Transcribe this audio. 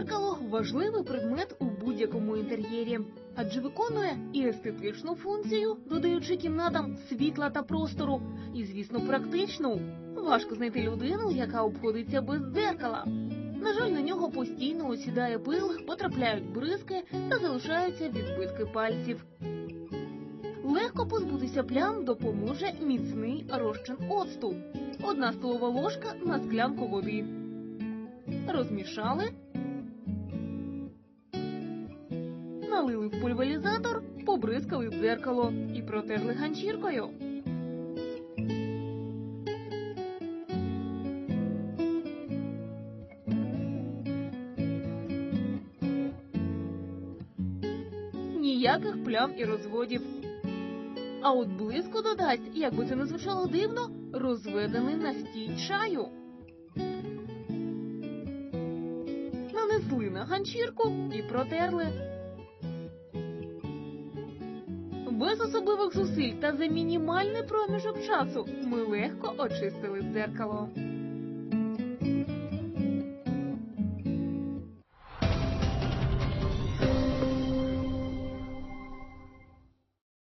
дзеркало важливий предмет у будь-якому інтер'єрі, адже виконує і естетичну функцію, додаючи кімнатам світла та простору, і, звісно, практичну. Важко знайти людину, яка обходиться без дзеркала. На жаль, на нього постійно осідає пил, потрапляють бризки та залишаються відбитки пальців. Легко позбутися плям допоможе міцний розчин оцту. Одна столова ложка на склянку води. Розмішали. Налили в пульверізатор, побризкали в дзеркало і протерли ганчіркою. Ніяких плям і розводів. А от блиску додасть, як би це не звучало дивно, розведений настій чаю. Нанесли на ганчірку і протерли. Без особливих зусиль та за мінімальний проміжок часу ми легко очистили дзеркало.